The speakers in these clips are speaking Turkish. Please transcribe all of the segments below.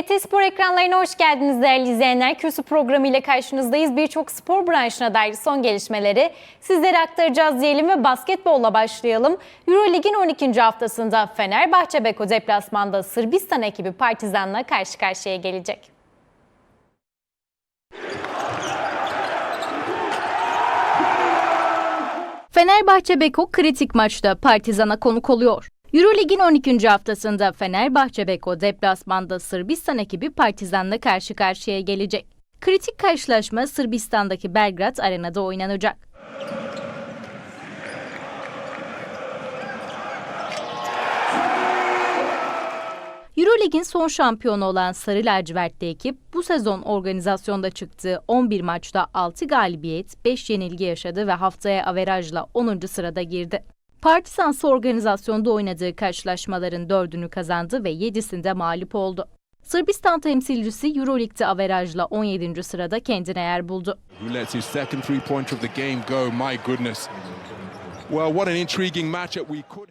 ET Spor ekranlarına hoş geldiniz değerli izleyenler. Kürsü programı ile karşınızdayız. Birçok spor branşına dair son gelişmeleri sizlere aktaracağız diyelim ve basketbolla başlayalım. Eurolig'in 12. haftasında Fenerbahçe Beko deplasmanda Sırbistan ekibi Partizan'la karşı karşıya gelecek. Fenerbahçe Beko kritik maçta Partizan'a konuk oluyor. Eurolig'in 12. haftasında Fenerbahçe Beko deplasmanda Sırbistan ekibi Partizan'la karşı karşıya gelecek. Kritik karşılaşma Sırbistan'daki Belgrad Arena'da oynanacak. Eurolig'in son şampiyonu olan Sarı Lacivertli ekip bu sezon organizasyonda çıktığı 11 maçta 6 galibiyet, 5 yenilgi yaşadı ve haftaya averajla 10. sırada girdi. Partizansı organizasyonda oynadığı karşılaşmaların 4'ünü kazandı ve 7'sinde mağlup oldu. Sırbistan temsilcisi Euroleague'de averajla 17. sırada kendine yer buldu.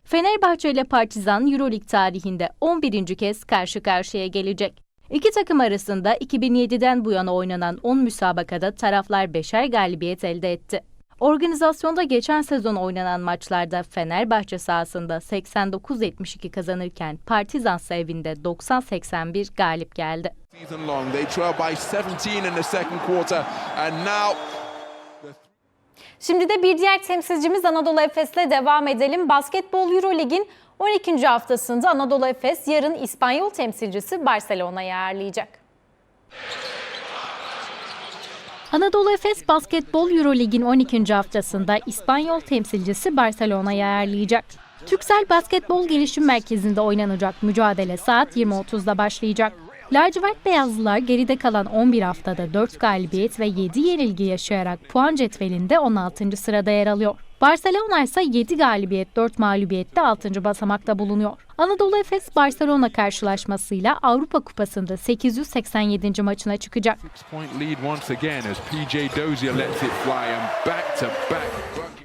Fenerbahçe ile Partizan Euroleague tarihinde 11. kez karşı karşıya gelecek. İki takım arasında 2007'den bu yana oynanan 10 müsabakada taraflar 5'er galibiyet elde etti. Organizasyonda geçen sezon oynanan maçlarda Fenerbahçe sahasında 89-72 kazanırken Partizan evinde 90-81 galip geldi. Season long, they trail by 17 in the second quarter, and now Şimdi de bir diğer temsilcimiz Anadolu Efes'le devam edelim. Basketbol Eurolig'in 12. haftasında Anadolu Efes yarın İspanyol temsilcisi Barcelona'yı ağırlayacak. Anadolu Efes Basketbol Eurolig'in 12. haftasında İspanyol temsilcisi Barcelona'yı ağırlayacak. Türksel Basketbol Gelişim Merkezi'nde oynanacak mücadele saat 20.30'da başlayacak. Lacivert Beyazlılar geride kalan 11 haftada 4 galibiyet ve 7 yenilgi yaşayarak puan cetvelinde 16. sırada yer alıyor. Barcelona ise 7 galibiyet 4 mağlubiyette 6. basamakta bulunuyor. Anadolu Efes Barcelona karşılaşmasıyla Avrupa Kupası'nda 887. maçına çıkacak.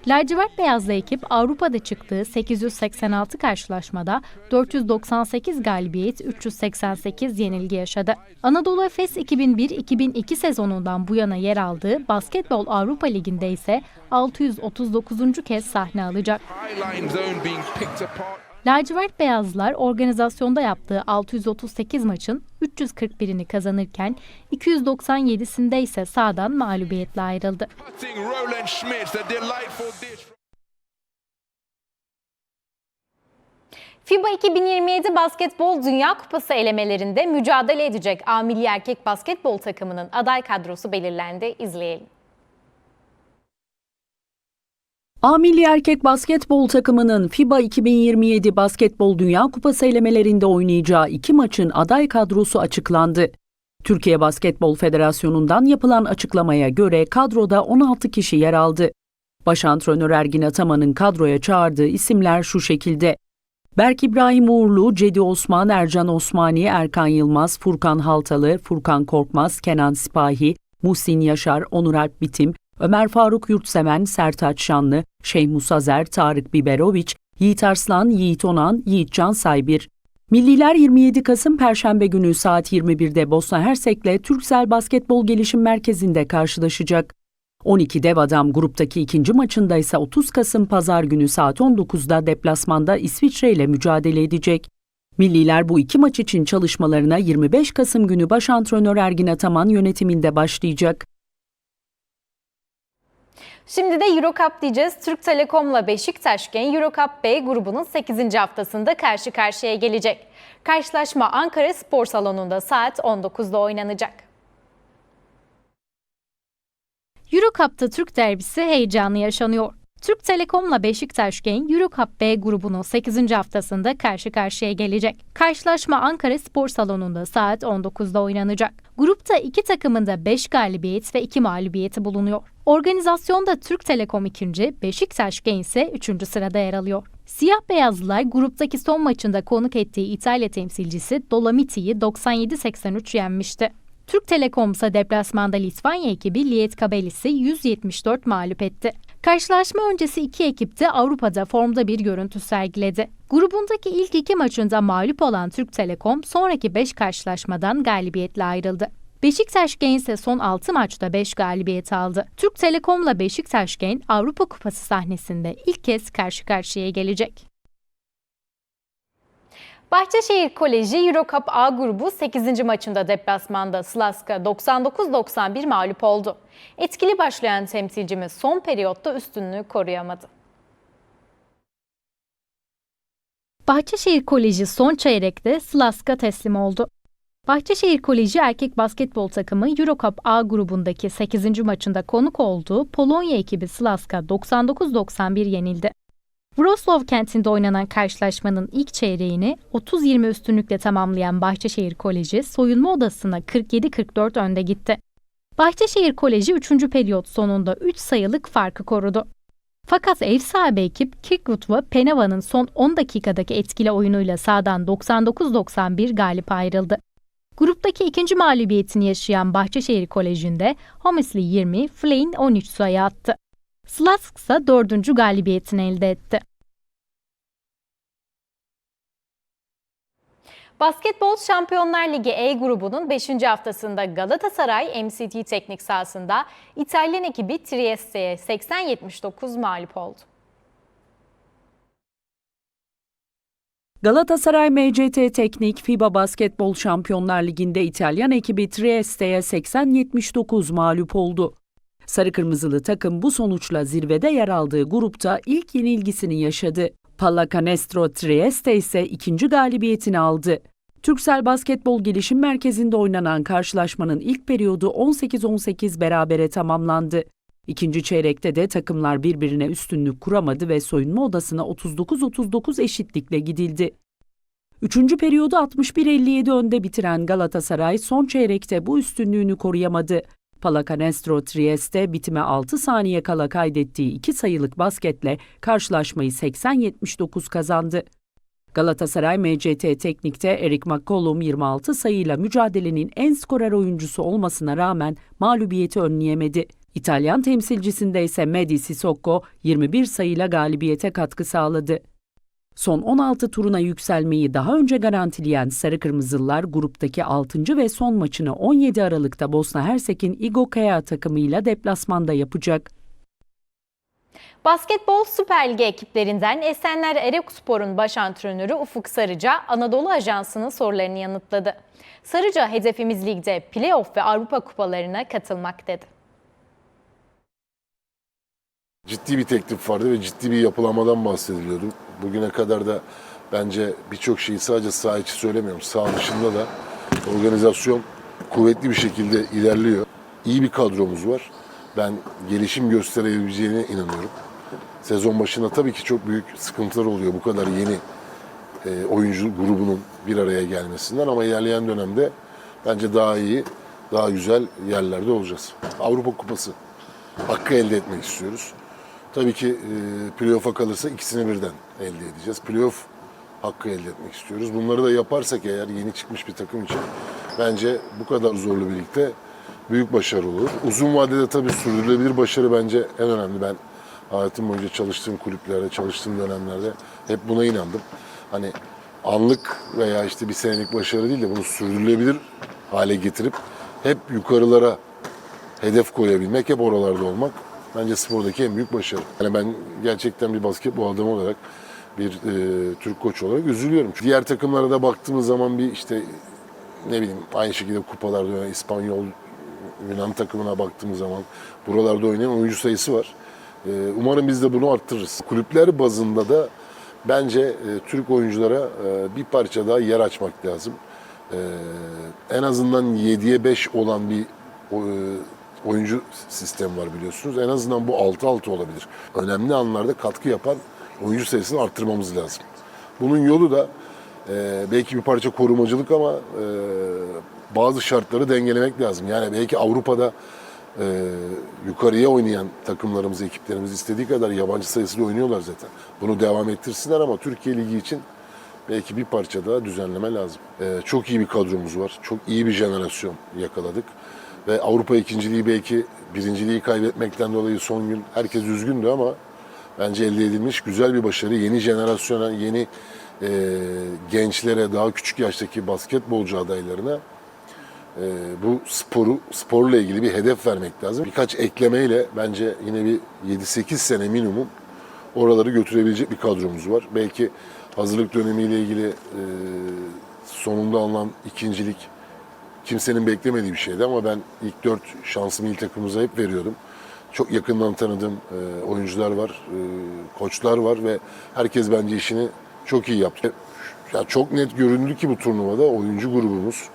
Lacivert Beyazlı ekip Avrupa'da çıktığı 886 karşılaşmada 498 galibiyet, 388 yenilgi yaşadı. Anadolu Efes 2001-2002 sezonundan bu yana yer aldığı Basketbol Avrupa Ligi'nde ise 639. kez sahne alacak. Lacivert Beyazlılar organizasyonda yaptığı 638 maçın 341'ini kazanırken 297'sinde ise sahadan mağlubiyetle ayrıldı. FIBA 2027 Basketbol Dünya Kupası elemelerinde mücadele edecek A Milli Erkek Basketbol takımının aday kadrosu belirlendi. İzleyelim. A Milli Erkek Basketbol takımının FIBA 2027 Basketbol Dünya Kupası elemelerinde oynayacağı iki maçın aday kadrosu açıklandı. Türkiye Basketbol Federasyonu'ndan yapılan açıklamaya göre kadroda 16 kişi yer aldı. Baş antrenör Ergin Ataman'ın kadroya çağırdığı isimler şu şekilde. Berk İbrahim Uğurlu, Cedi Osman, Ercan Osmani, Erkan Yılmaz, Furkan Haltalı, Furkan Korkmaz, Kenan Sipahi, Muhsin Yaşar, Onur Alp Bitim, Ömer Faruk Yurtseven, Sertaç Şanlı, Şeyh Musazer, Tarık Biberoviç, Yiğit Arslan, Yiğit Onan, Yiğit Can Saybir. Milliler 27 Kasım Perşembe günü saat 21'de Bosna Hersek'le Türksel Basketbol Gelişim Merkezi'nde karşılaşacak. 12 dev adam gruptaki ikinci maçında ise 30 Kasım Pazar günü saat 19'da deplasmanda İsviçre ile mücadele edecek. Milliler bu iki maç için çalışmalarına 25 Kasım günü baş antrenör Ergin Ataman yönetiminde başlayacak. Şimdi de Eurocup diyeceğiz. Türk Telekom'la Beşiktaş Gen Eurocup B grubunun 8. haftasında karşı karşıya gelecek. Karşılaşma Ankara Spor Salonu'nda saat 19'da oynanacak. Eurocup'ta Türk derbisi heyecanı yaşanıyor. Türk Telekom'la Beşiktaş Gen Eurocup B grubunun 8. haftasında karşı karşıya gelecek. Karşılaşma Ankara Spor Salonu'nda saat 19'da oynanacak. Grupta iki takımın da 5 galibiyet ve 2 mağlubiyeti bulunuyor. Organizasyonda Türk Telekom 2. Beşiktaş Gen ise 3. sırada yer alıyor. Siyah beyazlılar gruptaki son maçında konuk ettiği İtalya temsilcisi Dolomity'yi 97-83 yenmişti. Türk Telekom ise deplasmanda Litvanya ekibi Lietkabelisi 174 mağlup etti. Karşılaşma öncesi iki ekip de Avrupa'da formda bir görüntü sergiledi. Grubundaki ilk iki maçında mağlup olan Türk Telekom sonraki 5 karşılaşmadan galibiyetle ayrıldı. Beşiktaş Gen ise son 6 maçta 5 galibiyet aldı. Türk Telekom'la Beşiktaş Gen Avrupa Kupası sahnesinde ilk kez karşı karşıya gelecek. Bahçeşehir Koleji Eurocup A grubu 8. maçında deplasmanda Slaska 99-91 mağlup oldu. Etkili başlayan temsilcimiz son periyotta üstünlüğü koruyamadı. Bahçeşehir Koleji son çeyrekte Slaska teslim oldu. Bahçeşehir Koleji erkek basketbol takımı Eurocup A grubundaki 8. maçında konuk olduğu Polonya ekibi Slaska 99-91 yenildi. Wrocław kentinde oynanan karşılaşmanın ilk çeyreğini 30-20 üstünlükle tamamlayan Bahçeşehir Koleji soyunma odasına 47-44 önde gitti. Bahçeşehir Koleji 3. periyot sonunda 3 sayılık farkı korudu. Fakat ev sahibi ekip Kirkwood ve Penava'nın son 10 dakikadaki etkili oyunuyla sahadan 99-91 galip ayrıldı. Gruptaki ikinci mağlubiyetini yaşayan Bahçeşehir Koleji'nde Homesli 20, Flynn 13 sayı attı. Slask ise dördüncü galibiyetini elde etti. Basketbol Şampiyonlar Ligi E grubunun 5. haftasında Galatasaray MCT teknik sahasında İtalyan ekibi Trieste'ye 80-79 mağlup oldu. Galatasaray MCT Teknik FIBA Basketbol Şampiyonlar Ligi'nde İtalyan ekibi Trieste'ye 80-79 mağlup oldu. Sarı Kırmızılı takım bu sonuçla zirvede yer aldığı grupta ilk yenilgisini yaşadı. Pallacanestro Trieste ise ikinci galibiyetini aldı. Türksel Basketbol Gelişim Merkezi'nde oynanan karşılaşmanın ilk periyodu 18-18 berabere tamamlandı. İkinci çeyrekte de takımlar birbirine üstünlük kuramadı ve soyunma odasına 39-39 eşitlikle gidildi. Üçüncü periyodu 61-57 önde bitiren Galatasaray son çeyrekte bu üstünlüğünü koruyamadı. Pallacanestro Trieste bitime 6 saniye kala kaydettiği 2 sayılık basketle karşılaşmayı 80-79 kazandı. Galatasaray MCT Teknik'te Eric McCollum 26 sayıyla mücadelenin en skorer oyuncusu olmasına rağmen mağlubiyeti önleyemedi. İtalyan temsilcisinde ise Medi Sissoko 21 sayıyla galibiyete katkı sağladı. Son 16 turuna yükselmeyi daha önce garantileyen Sarı Kırmızılılar gruptaki 6. ve son maçını 17 Aralık'ta Bosna Hersek'in Igokea takımıyla deplasmanda yapacak. Basketbol Süper Ligi ekiplerinden Esenler Erekspor'un baş antrenörü Ufuk Sarıca, Anadolu Ajansı'nın sorularını yanıtladı. Sarıca hedefimiz ligde playoff ve Avrupa kupalarına katılmak dedi. Ciddi bir teklif vardı ve ciddi bir yapılamadan bahsediliyordu. Bugüne kadar da bence birçok şeyi sadece saha içi söylemiyorum. Saha dışında da organizasyon kuvvetli bir şekilde ilerliyor. İyi bir kadromuz var. Ben gelişim gösterebileceğine inanıyorum. Sezon başında tabii ki çok büyük sıkıntılar oluyor bu kadar yeni e, oyuncu grubunun bir araya gelmesinden ama ilerleyen dönemde bence daha iyi, daha güzel yerlerde olacağız. Avrupa Kupası hakkı elde etmek istiyoruz. Tabii ki e, playoff'a kalırsa ikisini birden elde edeceğiz. Playoff hakkı elde etmek istiyoruz. Bunları da yaparsak eğer yeni çıkmış bir takım için bence bu kadar zorlu birlikte büyük başarı olur. Uzun vadede tabii sürdürülebilir başarı bence en önemli. Ben hayatım boyunca çalıştığım kulüplerde, çalıştığım dönemlerde hep buna inandım. Hani anlık veya işte bir senelik başarı değil de bunu sürdürülebilir hale getirip hep yukarılara hedef koyabilmek, hep oralarda olmak bence spordaki en büyük başarı. Yani ben gerçekten bir basketbol adamı olarak bir e, Türk koç olarak üzülüyorum. Çünkü diğer takımlara da baktığımız zaman bir işte ne bileyim aynı şekilde kupalarda oynayan İspanyol, Yunan takımına baktığımız zaman buralarda oynayan oyuncu sayısı var. E, umarım biz de bunu arttırırız. Kulüpler bazında da bence e, Türk oyunculara e, bir parça daha yer açmak lazım. E, en azından 7'ye 5 olan bir e, oyuncu sistemi var biliyorsunuz. En azından bu 6-6 olabilir. Önemli anlarda katkı yapan oyuncu sayısını arttırmamız lazım. Bunun yolu da e, belki bir parça korumacılık ama e, bazı şartları dengelemek lazım. Yani belki Avrupa'da e, yukarıya oynayan takımlarımız, ekiplerimiz istediği kadar yabancı sayısıyla oynuyorlar zaten. Bunu devam ettirsinler ama Türkiye Ligi için belki bir parça daha düzenleme lazım. E, çok iyi bir kadromuz var. Çok iyi bir jenerasyon yakaladık. Ve Avrupa ikinciliği belki birinciliği kaybetmekten dolayı son gün herkes üzgündü ama bence elde edilmiş güzel bir başarı. Yeni jenerasyona, yeni e, gençlere, daha küçük yaştaki basketbolcu adaylarına e, bu sporu, sporla ilgili bir hedef vermek lazım. Birkaç eklemeyle bence yine bir 7-8 sene minimum oraları götürebilecek bir kadromuz var. Belki hazırlık dönemiyle ilgili e, sonunda alınan ikincilik kimsenin beklemediği bir şeydi ama ben ilk dört şansımı ilk takımımıza hep veriyordum. Çok yakından tanıdığım e, oyuncular var, e, koçlar var ve herkes bence işini çok iyi yaptı. Ya çok net göründü ki bu turnuvada oyuncu grubumuz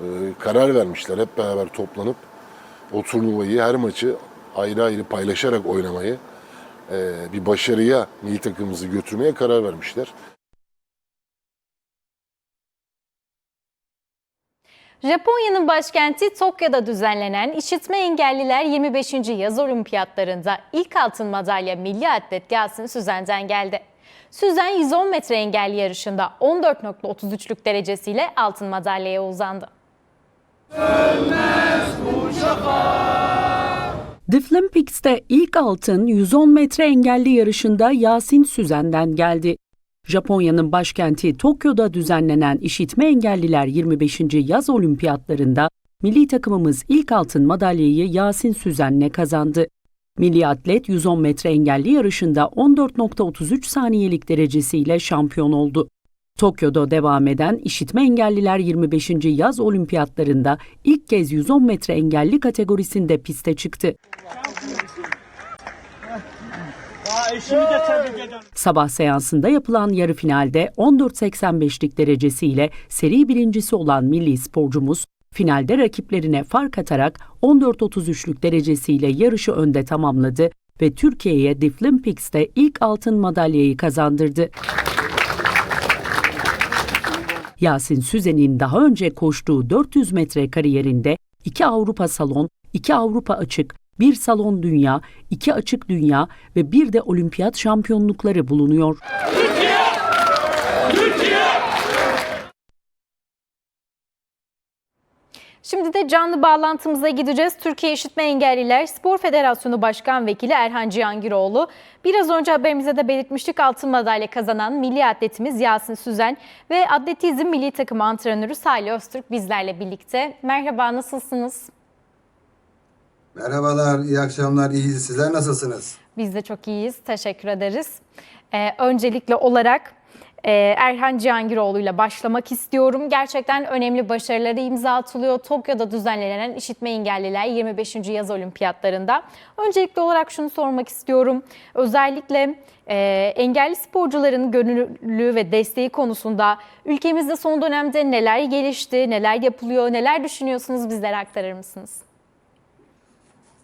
e, karar vermişler hep beraber toplanıp o turnuvayı her maçı ayrı ayrı paylaşarak oynamayı e, bir başarıya milli takımımızı götürmeye karar vermişler. Japonya'nın başkenti Tokyo'da düzenlenen İşitme Engelliler 25. Yaz Olimpiyatlarında ilk altın madalya milli atlet Yasin Süzen'den geldi. Süzen 110 metre engelli yarışında 14.33'lük derecesiyle altın madalyaya uzandı. Deaflympics'te ilk altın 110 metre engelli yarışında Yasin Süzen'den geldi. Japonya'nın başkenti Tokyo'da düzenlenen İşitme Engelliler 25. Yaz Olimpiyatlarında milli takımımız ilk altın madalyayı Yasin Süzen'le kazandı. Milli atlet 110 metre engelli yarışında 14.33 saniyelik derecesiyle şampiyon oldu. Tokyo'da devam eden İşitme Engelliler 25. Yaz Olimpiyatlarında ilk kez 110 metre engelli kategorisinde piste çıktı. Aa, eşimi de tebrik ederim. Sabah seansında yapılan yarı finalde 14.85'lik derecesiyle seri birincisi olan milli sporcumuz finalde rakiplerine fark atarak 14.33'lük derecesiyle yarışı önde tamamladı ve Türkiye'ye Deaflympics'te ilk altın madalyayı kazandırdı. Yasin Süzen'in daha önce koştuğu 400 metre kariyerinde 2 Avrupa Salon, 2 Avrupa Açık, 1 Salon Dünya, 2 Açık Dünya ve bir de Olimpiyat şampiyonlukları bulunuyor. Şimdi de canlı bağlantımıza gideceğiz. Türkiye İşitme Engelliler Spor Federasyonu Başkan Vekili Erhan Cihangiroğlu. Biraz önce haberimize de belirtmiştik altın madalya kazanan milli atletimiz Yasin Süzen ve atletizm milli takımı antrenörü Salih Öztürk bizlerle birlikte. Merhaba nasılsınız? Merhabalar, iyi akşamlar, iyiyiz. Sizler nasılsınız? Biz de çok iyiyiz. Teşekkür ederiz. Ee, öncelikle olarak e, Erhan Cihangiroğlu ile başlamak istiyorum. Gerçekten önemli başarıları imza atılıyor. Tokyo'da düzenlenen İşitme Engelliler 25. Yaz Olimpiyatlarında. Öncelikli olarak şunu sormak istiyorum. Özellikle e, engelli sporcuların gönüllülüğü ve desteği konusunda ülkemizde son dönemde neler gelişti, neler yapılıyor, neler düşünüyorsunuz bizlere aktarır mısınız?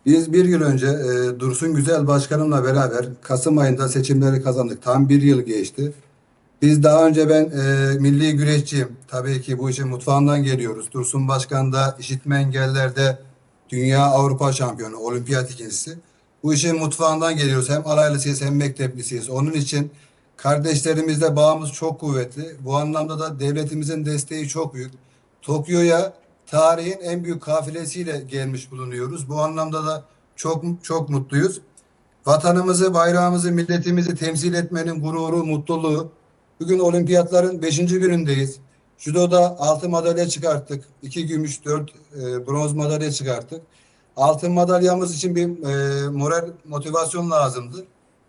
Biz bir yıl önce e, Dursun Güzel Başkanımla beraber Kasım ayında seçimleri kazandık. Tam bir yıl geçti. Biz daha önce ben e, milli güreşçiyim. Tabii ki bu işin mutfağından geliyoruz. Dursun Başkan da işitme engellerde Dünya Avrupa şampiyonu, olimpiyat ikincisi. Bu işin mutfağından geliyoruz. Hem alaylısıyız hem mekteplisiyiz. Onun için kardeşlerimizle bağımız çok kuvvetli. Bu anlamda da devletimizin desteği çok büyük. Tokyo'ya tarihin en büyük kafilesiyle gelmiş bulunuyoruz. Bu anlamda da çok çok mutluyuz. Vatanımızı, bayrağımızı, milletimizi temsil etmenin gururu, mutluluğu. Bugün olimpiyatların 5. günündeyiz. Judoda altın madalya çıkarttık. 2 gümüş, 4 e, bronz madalya çıkarttık. Altın madalyamız için bir e, moral, motivasyon lazımdı.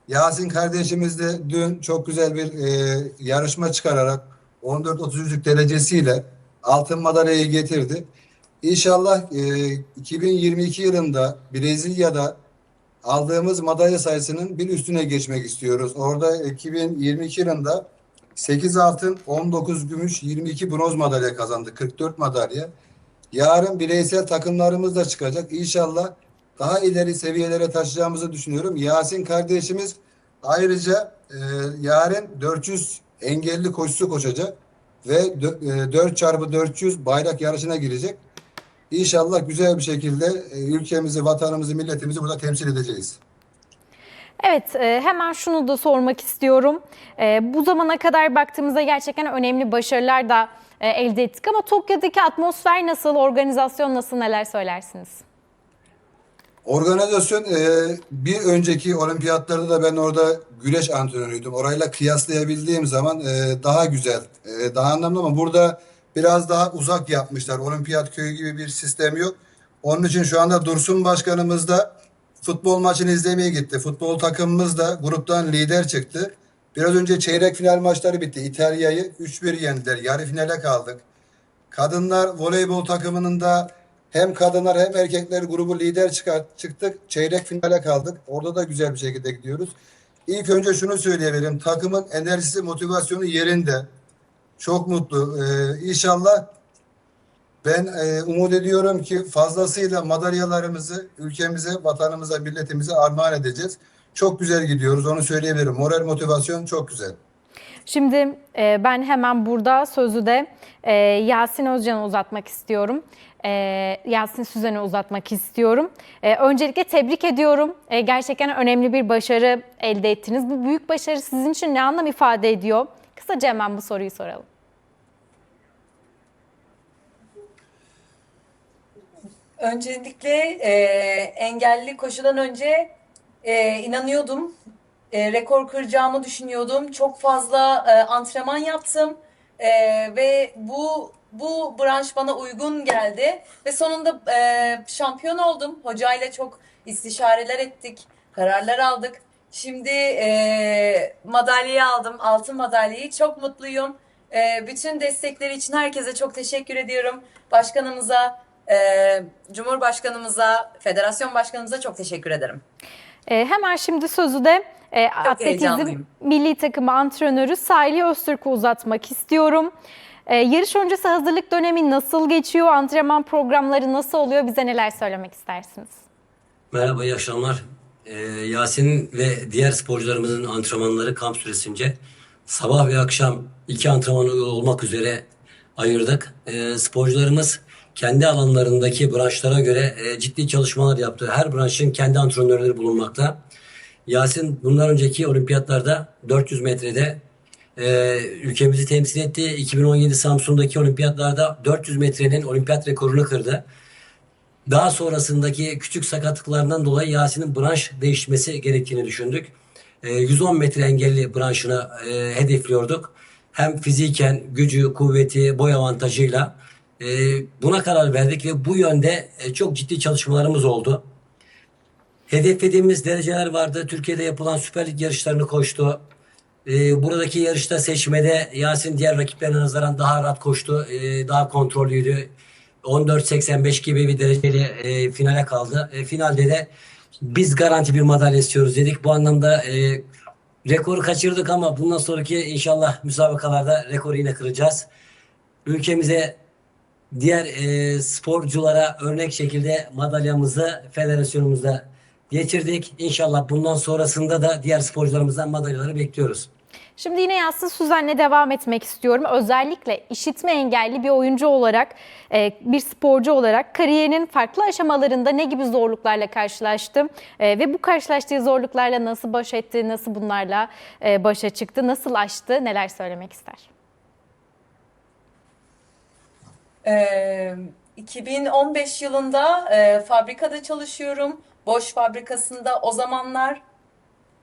Yasin kardeşimiz de dün çok güzel bir e, yarışma çıkararak 14-33'lük derecesiyle altın madalyayı getirdi. İnşallah e, 2022 yılında Brezilya'da aldığımız madalya sayısının bir üstüne geçmek istiyoruz. Orada 2022 yılında 8 altın, 19 gümüş, 22 bronz madalya kazandı. 44 madalya. Yarın bireysel takımlarımız da çıkacak. İnşallah daha ileri seviyelere taşıyacağımızı düşünüyorum. Yasin kardeşimiz ayrıca e, yarın 400 engelli koşusu koşacak ve dö- e, 4 çarpı 400 bayrak yarışına girecek. İnşallah güzel bir şekilde e, ülkemizi, vatanımızı, milletimizi burada temsil edeceğiz. Evet, e, hemen şunu da sormak istiyorum. Bu zamana kadar baktığımızda gerçekten önemli başarılar da elde ettik ama Tokyo'daki atmosfer nasıl, organizasyon nasıl, neler söylersiniz? Organizasyon e, bir önceki olimpiyatlarda da ben orada güreş antrenörüydüm. Orayla kıyaslayabildiğim zaman e, daha güzel, e, daha anlamlı ama burada biraz daha uzak yapmışlar. Olimpiyat köyü gibi bir sistem yok. Onun için şu anda Dursun Başkanımız da futbol maçını izlemeye gitti. Futbol takımımız da gruptan lider çıktı. Biraz önce çeyrek final maçları bitti. İtalya'yı 3-1 yendiler. Yarı finale kaldık. Kadınlar voleybol takımının da hem kadınlar hem erkekler grubu lider çıkar, çıktık. Çeyrek finale kaldık. Orada da güzel bir şekilde gidiyoruz. İlk önce şunu söyleyebilirim. Takımın enerjisi, motivasyonu yerinde. Çok mutlu. Ee, inşallah ben e, umut ediyorum ki fazlasıyla madalyalarımızı ülkemize, vatanımıza, milletimize armağan edeceğiz. Çok güzel gidiyoruz onu söyleyebilirim. Moral motivasyon çok güzel. Şimdi e, ben hemen burada sözü de e, Yasin Özcan'a uzatmak istiyorum. E, Yasin Süzen'e uzatmak istiyorum. E, öncelikle tebrik ediyorum. E, gerçekten önemli bir başarı elde ettiniz. Bu büyük başarı sizin için ne anlam ifade ediyor? Kısaca hemen bu soruyu soralım. Öncelikle e, engelli koşudan önce e, inanıyordum. E, rekor kıracağımı düşünüyordum. Çok fazla e, antrenman yaptım E, ve bu bu branş bana uygun geldi ve sonunda e, şampiyon oldum. Hocayla çok istişareler ettik, kararlar aldık. Şimdi e, madalyayı aldım, altın madalyayı. Çok mutluyum. E, bütün destekleri için herkese çok teşekkür ediyorum. Başkanımıza, e, Cumhurbaşkanımıza, Federasyon Başkanımıza çok teşekkür ederim. E, hemen şimdi sözü de e, atletizm milli takımı antrenörü Salih Öztürk'ü uzatmak istiyorum. E, yarış öncesi hazırlık dönemi nasıl geçiyor? Antrenman programları nasıl oluyor? Bize neler söylemek istersiniz? Merhaba, iyi akşamlar. Ee, Yasin ve diğer sporcularımızın antrenmanları kamp süresince sabah ve akşam iki antrenman olmak üzere ayırdık. Ee, sporcularımız kendi alanlarındaki branşlara göre e, ciddi çalışmalar yaptı. Her branşın kendi antrenörleri bulunmakta. Yasin bundan önceki olimpiyatlarda 400 metrede e, ülkemizi temsil etti. 2017 Samsun'daki olimpiyatlarda 400 metrenin olimpiyat rekorunu kırdı. Daha sonrasındaki küçük sakatlıklardan dolayı Yasin'in branş değişmesi gerektiğini düşündük. E, 110 metre engelli branşını e, hedefliyorduk. Hem fiziken gücü, kuvveti, boy avantajıyla e, buna karar verdik ve bu yönde e, çok ciddi çalışmalarımız oldu. Hedeflediğimiz dereceler vardı. Türkiye'de yapılan Süper Lig yarışlarını koştu. Ee, buradaki yarışta seçmede Yasin diğer rakiplerine nazaran daha rahat koştu. Ee, daha kontrollüydü. 14.85 gibi bir dereceyle e, finale kaldı. Finalde de biz garanti bir madalya istiyoruz dedik. Bu anlamda rekoru kaçırdık ama bundan sonraki inşallah müsabakalarda rekoru yine kıracağız. Ülkemize diğer sporculara örnek şekilde madalyamızı federasyonumuzda geçirdik. İnşallah bundan sonrasında da diğer sporcularımızdan madalyaları bekliyoruz. Şimdi yine Yasin Süzen'le devam etmek istiyorum. Özellikle işitme engelli bir oyuncu olarak, e, bir sporcu olarak kariyerinin farklı aşamalarında ne gibi zorluklarla karşılaştı? E, Ve bu karşılaştığı zorluklarla nasıl baş etti, nasıl bunlarla e, başa çıktı, nasıl aştı, neler söylemek ister? Ee, 2015 yılında e, fabrikada çalışıyorum. Boş fabrikasında o zamanlar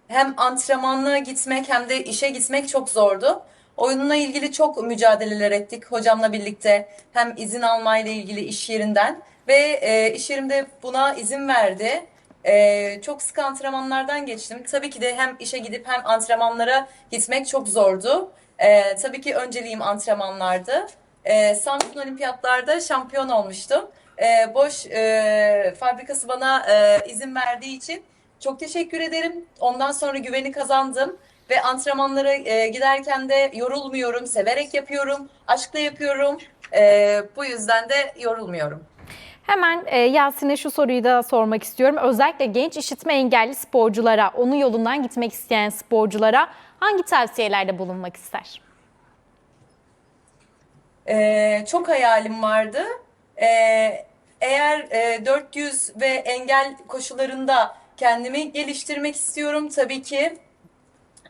hem antrenmanlığa gitmek hem de işe gitmek çok zordu. Oyunla ilgili çok mücadeleler ettik hocamla birlikte. Hem izin almayla ilgili iş yerinden ve e, iş yerimde buna izin verdi. E, çok sık antrenmanlardan geçtim. Tabii ki de hem işe gidip hem antrenmanlara gitmek çok zordu. E, tabii ki önceliğim antrenmanlardı. E, Samsun Olimpiyatlarda şampiyon olmuştum. E, Boş e, fabrikası bana e, izin verdiği için çok teşekkür ederim. Ondan sonra güveni kazandım ve antrenmanlara e, giderken de yorulmuyorum, severek yapıyorum, aşkla yapıyorum. E, bu yüzden de yorulmuyorum. Hemen e, Yasin'e şu soruyu da sormak istiyorum. Özellikle genç işitme engelli sporculara, onun yolundan gitmek isteyen sporculara hangi tavsiyelerde bulunmak ister? Ee, çok hayalim vardı. Ee, eğer e, 400 ve engel koşularında kendimi geliştirmek istiyorum tabii ki.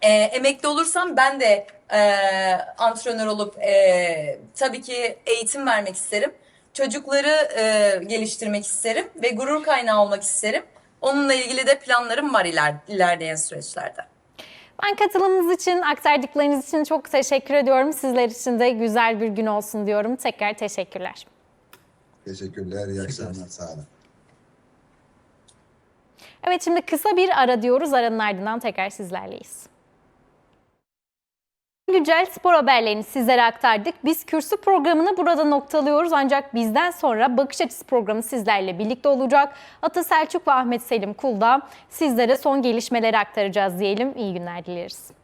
Ee, emekli olursam ben de e, antrenör olup e, tabii ki eğitim vermek isterim. Çocukları e, geliştirmek isterim ve gurur kaynağı olmak isterim. Onunla ilgili de planlarım var iler, ilerleyen süreçlerde. Ben katılımınız için, aktardıklarınız için çok teşekkür ediyorum. Sizler için de güzel bir gün olsun diyorum. Tekrar teşekkürler. Teşekkürler, iyi akşamlar, sağ olun. Evet şimdi kısa bir ara diyoruz. Aranın ardından tekrar sizlerleyiz. Güncel spor haberlerini sizlere aktardık. Biz kürsü programını burada noktalıyoruz ancak bizden sonra Bakış Açısı programı sizlerle birlikte olacak. Ata Selçuk ve Ahmet Selim Kul'da sizlere son gelişmeleri aktaracağız diyelim. İyi günler dileriz.